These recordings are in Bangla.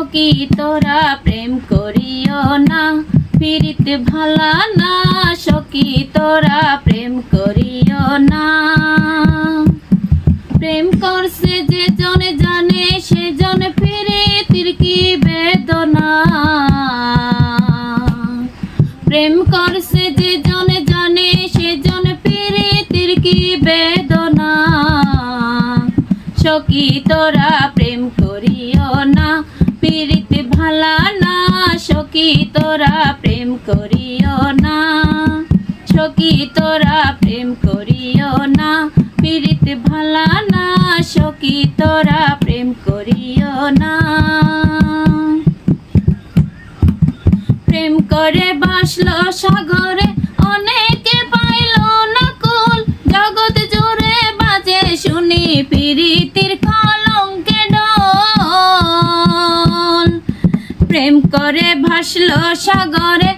সখী তোরা প্রেম করিও না? পিরিতে ভালা না, সখী তোরা প্রেম করিও না। প্রেম করছে যে জনে জানে, সে জন প্রীতির কি বেদনা? প্রেম করছে যে জনে জানে, সে জন প্রীতির কি বেদনা? সখী তোরা প্রেম করিও না, সখী তোরা প্রেম করিও না, পীড়িত ভালা না, সখী তোরা প্রেম করিও না। প্রেম করে বাসলো সাগরে, অনেকে পাইল না কুল। জগৎ জুড়ে বাজে শুনি প্রীতির কলঙ্কে ডল। প্রেম করে ভাসলো সাগরে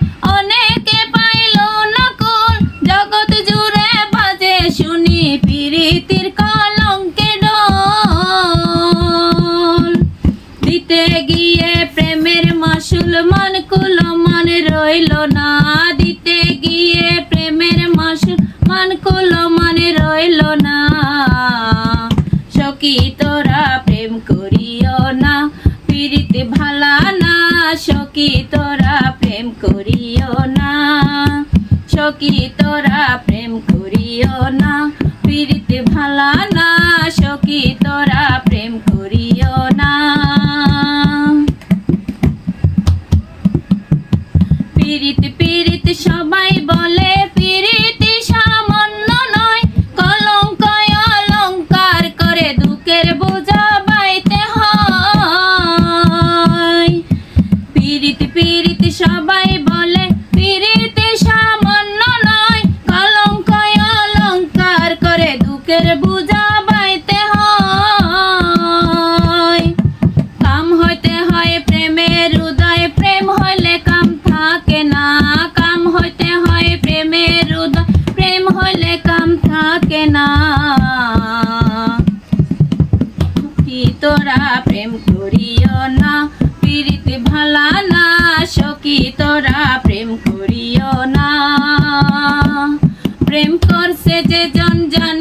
কুলো মান রইল না। সখী তোরা প্রেম করিও না, পীড়িত ভালা না। সখী তোরা প্রেম করিও না। সখী তোরা প্রেম করিও না, পীড়িত ভালা না। সখী তোরা প্রেম করিও করে দুঃখের বোঝা বাইতে হয়। কাম হইতে হয় প্রেমের হৃদয় প্রেম হইলে কাম থাকে না। কাম হইতে হয় প্রেমের হৃদয় প্রেম হইলে কাম থাকে না। কি তোরা প্রেম করিও না, পীড়িত ভালা না, সখী তোরা প্রেম করিও না। প্রেম করছে যে জন জন